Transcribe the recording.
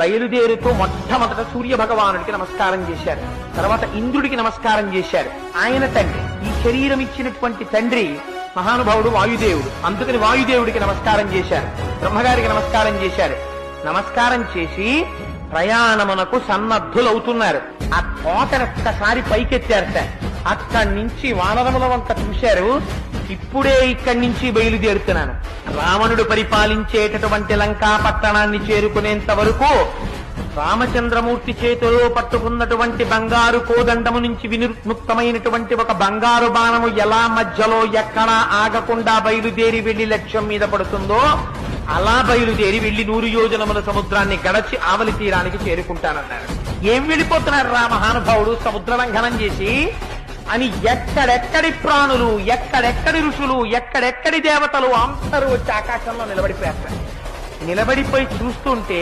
బయలుదేరుతూ మొట్టమొదట సూర్య భగవానుడికి నమస్కారం చేశారు తర్వాత ఇంద్రుడికి నమస్కారం చేశారు ఆయన తండ్రి ఈ శరీరం ఇచ్చినటువంటి తండ్రి మహానుభావుడు వాయుదేవుడు. అందుకని వాయుదేవుడికి నమస్కారం చేశారు బ్రహ్మగారికి నమస్కారం చేశారు నమస్కారం చేసి ప్రయాణమునకు సన్నద్ధులవుతున్నారు. ఆ కోటను ఒక్కసారి పైకెత్తారట అక్కడి నుంచి వానరముల వంక చూశారు. ఇప్పుడే ఇక్కడి నుంచి బయలుదేరుతున్నాను. రావణుడు పరిపాలించేటటువంటి లంకా పట్టణాన్ని చేరుకునేంత వరకు రామచంద్రమూర్తి చేతిలో పట్టుకున్నటువంటి బంగారు కోదండము నుంచి వినిర్ముక్తమైనటువంటి ఒక బంగారు బాణము ఎలా మధ్యలో ఎక్కడా ఆగకుండా బయలుదేరి వెళ్ళి లక్ష్యం మీద పడుతుందో అలా బయలుదేరి వెళ్ళి నూరు యోజనముల సముద్రాన్ని గడచి ఆవలి తీరానికి చేరుకుంటానన్నారు. ఏం వెళ్ళిపోతున్నారు రా మహానుభావుడు? సముద్ర లంఘనం చేసి అని ఎక్కడెక్కడి ప్రాణులు ఎక్కడెక్కడి ఋషులు ఎక్కడెక్కడి దేవతలు అందరూ వచ్చి ఆకాశంలో నిలబడిపోయారు నిలబడిపోయి చూస్తుంటే